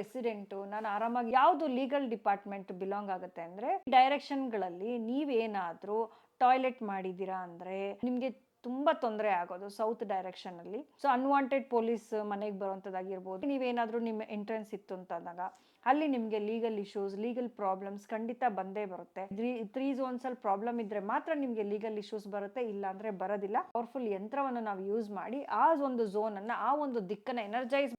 Resident ನಾನು ಆರಾಮಾಗಿ ಯಾವುದು ಲೀಗಲ್ ಡಿಪಾರ್ಟ್ಮೆಂಟ್ ಬಿಲಾಂಗ್ ಆಗುತ್ತೆ ಅಂದರೆ ಡೈರೆಕ್ಷನ್ಗಳಲ್ಲಿ ನೀವೇನಾದರೂ ಟಾಯ್ಲೆಟ್ ಮಾಡಿದ್ದೀರಾ ಅಂದರೆ ನಿಮಗೆ ತುಂಬ ತೊಂದರೆ ಆಗೋದು ಸೌತ್ ಡೈರೆಕ್ಷನಲ್ಲಿ ಸೊ ಅನ್ವಾಂಟೆಡ್ ಪೊಲೀಸ್ ಮನೆಗೆ ಬರುವಂಥದ್ದಾಗಿರ್ಬೋದು ನೀವೇನಾದರೂ ನಿಮ್ಮ ಎಂಟ್ರೆನ್ಸ್ ಇತ್ತು ಅಂತಂದಾಗ ಅಲ್ಲಿ ನಿಮಗೆ ಲೀಗಲ್ ಇಶ್ಯೂಸ್ ಲೀಗಲ್ ಪ್ರಾಬ್ಲಮ್ಸ್ ಖಂಡಿತ ಬಂದೇ ಬರುತ್ತೆ. ತ್ರೀ ತ್ರೀ ಝೋನ್ಸಲ್ಲಿ ಪ್ರಾಬ್ಲಮ್ ಇದ್ರೆ ಮಾತ್ರ ನಿಮಗೆ ಲೀಗಲ್ ಇಶ್ಯೂಸ್ ಬರುತ್ತೆ, ಇಲ್ಲ ಅಂದ್ರೆ ಬರೋದಿಲ್ಲ. ಪವರ್ಫುಲ್ ಯಂತ್ರವನ್ನು ನಾವು ಯೂಸ್ ಮಾಡಿ ಆ ಒಂದು ಝೋನ್ ಅನ್ನ, ಆ ಒಂದು ದಿಕ್ಕನ್ನು ಎನರ್ಜೈಸ್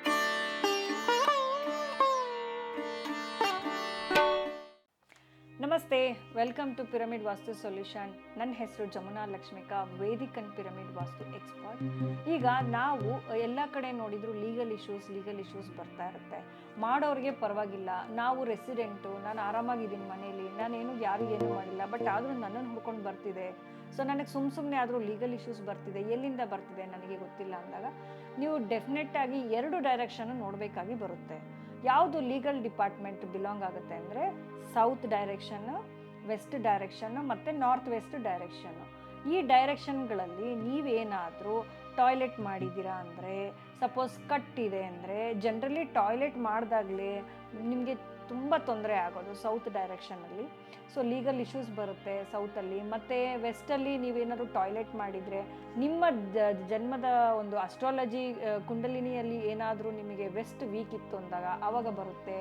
ನಮಸ್ತೆ welcome to pyramid Vastu solution ನನ್ನ ಹೆಸರು ಜಮುನಾ ಲಕ್ಷ್ಮಿಕಾ, ವೇದಿಕನ್ ಪಿರಮಿಡ್ ವಾಸ್ತು ಎಕ್ಸ್ಪರ್ಟ್ ಈಗ ನಾವು ಎಲ್ಲ ಕಡೆ ನೋಡಿದ್ರು ಲೀಗಲ್ ಇಶ್ಯೂಸ್ ಲೀಗಲ್ ಇಶ್ಯೂಸ್ ಬರ್ತಾ ಇರುತ್ತೆ. ಮಾಡೋರಿಗೆ ಪರವಾಗಿಲ್ಲ. ನಾವು ರೆಸಿಡೆಂಟು ನಾನು ಆರಾಮಾಗಿದ್ದೀನಿ ಮನೇಲಿ. ನಾನೇನು ಯಾರಿಗೇನು ಮಾಡಿಲ್ಲ. ಬಟ್ ಆದರೂ ನನ್ನನ್ನು ಹುಡ್ಕೊಂಡು ಬರ್ತಿದೆ. ಸೊ ನನಗೆ ಸುಮ್ಮ ಸುಮ್ಮನೆ ಆದರೂ ಲೀಗಲ್ ಇಶ್ಯೂಸ್ ಬರ್ತಿದೆ. ಎಲ್ಲಿಂದ ಬರ್ತಿದೆ ನನಗೆ ಗೊತ್ತಿಲ್ಲ ಅಂದಾಗ, ನೀವು ಡೆಫಿನೆಟ್ ಆಗಿ ಎರಡು ಡೈರೆಕ್ಷನ್ ನೋಡಬೇಕಾಗಿ ಬರುತ್ತೆ. ಯಾವುದು ಲೀಗಲ್ ಡಿಪಾರ್ಟ್ಮೆಂಟ್ ಬಿಲಾಂಗ್ ಆಗುತ್ತೆ ಅಂದರೆ ಸೌತ್ ಡೈರೆಕ್ಷನ್ನು ವೆಸ್ಟ್ ಡೈರೆಕ್ಷನ್ನು ಮತ್ತು ನಾರ್ತ್ ವೆಸ್ಟ್ ಡೈರೆಕ್ಷನ್ನು ಈ ಡೈರೆಕ್ಷನ್ಗಳಲ್ಲಿ ನೀವೇನಾದರೂ ಟಾಯ್ಲೆಟ್ ಮಾಡಿದ್ದೀರಾ ಅಂದರೆ, ಸಪೋಸ್ ಕಟ್ ಇದೆ ಅಂದರೆ ಜನರಲಿ ಟಾಯ್ಲೆಟ್ ಮಾಡಿದಾಗಲೇ ನಿಮಗೆ ತುಂಬ ತೊಂದರೆ ಆಗೋದು ಸೌತ್ ಡೈರೆಕ್ಷನಲ್ಲಿ. ಸೊ ಲೀಗಲ್ ಇಶ್ಯೂಸ್ ಬರುತ್ತೆ ಸೌತಲ್ಲಿ. ಮತ್ತು ವೆಸ್ಟಲ್ಲಿ ನೀವೇನಾದ್ರು ಟಾಯ್ಲೆಟ್ ಮಾಡಿದರೆ, ನಿಮ್ಮ ಜನ್ಮದ ಒಂದು ಅಸ್ಟ್ರಾಲಜಿ ಕುಂಡಲಿನಿಯಲ್ಲಿ ಏನಾದರೂ ನಿಮಗೆ ವೆಸ್ಟ್ ವೀಕ್ ಇತ್ತು ಅಂದಾಗ ಆವಾಗ ಬರುತ್ತೆ.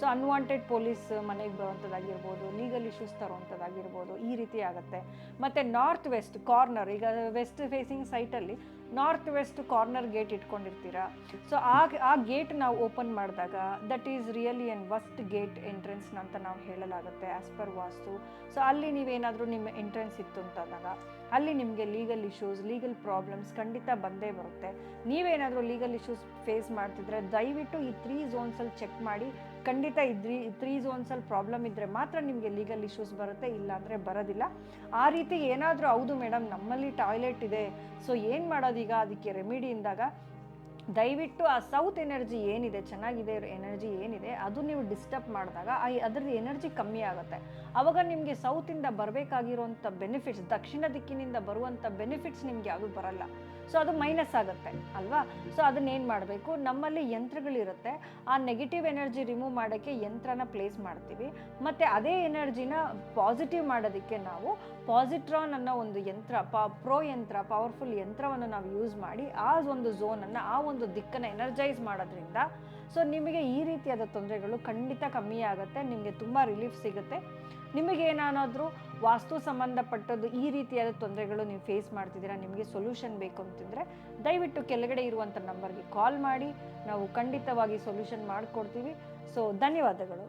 ಸೊ ಅನ್ವಾಂಟೆಡ್ ಪೊಲೀಸ್ ಮನೆಗೆ ಬರುವಂಥದ್ದಾಗಿರ್ಬೋದು, ಲೀಗಲ್ ಇಶ್ಯೂಸ್ ತರುವಂಥದ್ದಾಗಿರ್ಬೋದು ಈ ರೀತಿ ಆಗುತ್ತೆ. ಮತ್ತು ನಾರ್ತ್ ವೆಸ್ಟ್ ಕಾರ್ನರ್, ಈಗ ವೆಸ್ಟ್ ಫೇಸಿಂಗ್ ಸೈಟಲ್ಲಿ ನಾರ್ತ್ ವೆಸ್ಟ್ ಕಾರ್ನರ್ ಗೇಟ್ ಇಟ್ಕೊಂಡಿರ್ತೀರಾ? ಸೊ ಆ ಆ ಗೇಟ್ ನಾವು ಓಪನ್ ಮಾಡಿದಾಗ that is really an worst gate entrance ಅಂತ ನಾವು ಹೇಳಲಾಗುತ್ತೆ ಆಸ್ ಪರ್ ವಾಸ್ತು. ಸೊ ಅಲ್ಲಿ ನೀವೇನಾದರೂ ನಿಮ್ಮ ಎಂಟ್ರೆನ್ಸ್ ಇತ್ತು ಅಂತಂದಾಗ ಅಲ್ಲಿ ನಿಮಗೆ ಲೀಗಲ್ ಇಶ್ಯೂಸ್ ಲೀಗಲ್ ಪ್ರಾಬ್ಲಮ್ಸ್ ಖಂಡಿತ ಬಂದೇ ಬರುತ್ತೆ. ನೀವೇನಾದರೂ ಲೀಗಲ್ ಇಶ್ಯೂಸ್ ಫೇಸ್ ಮಾಡ್ತಿದ್ರೆ, ದಯವಿಟ್ಟು ಈ ತ್ರೀ ಝೋನ್ಸಲ್ಲಿ ಚೆಕ್ ಮಾಡಿ. ಖಂಡಿತ ಇದ್ರಿ ತ್ರೀ ಝೋನ್ಸಲ್ಲಿ ಪ್ರಾಬ್ಲಮ್ ಇದ್ದರೆ ಮಾತ್ರ ನಿಮಗೆ ಲೀಗಲ್ ಇಶ್ಯೂಸ್ ಬರುತ್ತೆ, ಇಲ್ಲಾಂದರೆ ಬರೋದಿಲ್ಲ. ಆ ರೀತಿ ಏನಾದರೂ ಹೌದು ಮೇಡಮ್ ನಮ್ಮಲ್ಲಿ ಟಾಯ್ಲೆಟ್ ಇದೆ. ಸೊ ಏನು ಮಾಡೋದೀಗ ಅದಕ್ಕೆ ರೆಮಿಡಿ ಇಂದಾಗ ದಯವಿಟ್ಟು ಆ ಸೌತ್ ಎನರ್ಜಿ ಏನಿದೆ, ಚೆನ್ನಾಗಿದೆ ಎನರ್ಜಿ ಏನಿದೆ, ಅದು ನೀವು ಡಿಸ್ಟರ್ಬ್ ಮಾಡಿದಾಗ ಆ ಅದರದ್ದು ಎನರ್ಜಿ ಕಮ್ಮಿ ಆಗುತ್ತೆ. ಆವಾಗ ನಿಮಗೆ ಸೌತಿಂದ ಬರಬೇಕಾಗಿರುವಂಥ ಬೆನಿಫಿಟ್ಸ್, ದಕ್ಷಿಣ ದಿಕ್ಕಿನಿಂದ ಬರುವಂಥ ಬೆನಿಫಿಟ್ಸ್ ನಿಮಗೆ ಯಾವುದು ಬರಲ್ಲ. ಸೊ ಅದು ಮೈನಸ್ ಆಗುತ್ತೆ, ಅಲ್ವಾ? ಸೊ ಅದನ್ನೇನು ಮಾಡಬೇಕು? ನಮ್ಮಲ್ಲಿ ಯಂತ್ರಗಳಿರುತ್ತೆ. ಆ ನೆಗೆಟಿವ್ ಎನರ್ಜಿ ರಿಮೂವ್ ಮಾಡೋಕ್ಕೆ ಯಂತ್ರನ ಪ್ಲೇಸ್ ಮಾಡ್ತೀವಿ. ಮತ್ತು ಅದೇ ಎನರ್ಜಿನ ಪಾಸಿಟಿವ್ ಮಾಡೋದಕ್ಕೆ ನಾವು ಪಾಸಿಟ್ರಾನ್ ಅನ್ನೋ ಒಂದು ಯಂತ್ರ, ಪ ಪ್ರೋ ಯಂತ್ರ ಪವರ್ಫುಲ್ ಯಂತ್ರವನ್ನು ನಾವು ಯೂಸ್ ಮಾಡಿ ಆ ಒಂದು ಝೋನನ್ನು ಆ ದಿಕ್ಕನ್ನು ಎನರ್ಜೈಸ್ ಮಾಡೋದ್ರಿಂದ ಸೊ ನಿಮಗೆ ಈ ರೀತಿಯಾದ ತೊಂದರೆಗಳು ಖಂಡಿತ ಕಮ್ಮಿ ಆಗುತ್ತೆ, ನಿಮಗೆ ತುಂಬ ರಿಲೀಫ್ ಸಿಗುತ್ತೆ. ನಿಮಗೆ ಏನಾದರೂ ವಾಸ್ತು ಸಂಬಂಧಪಟ್ಟದ್ದು ಈ ರೀತಿಯಾದ ತೊಂದರೆಗಳು ನೀವು ಫೇಸ್ ಮಾಡ್ತಿದ್ದೀರಾ, ನಿಮಗೆ ಸೊಲ್ಯೂಷನ್ ಬೇಕು ಅಂತಂದರೆ ದಯವಿಟ್ಟು ಕೆಳಗಡೆ ಇರುವಂಥ ನಂಬರ್ಗೆ ಕಾಲ್ ಮಾಡಿ, ನಾವು ಖಂಡಿತವಾಗಿ ಸೊಲ್ಯೂಷನ್ ಮಾಡಿಕೊಡ್ತೀವಿ. ಸೊ ಧನ್ಯವಾದಗಳು.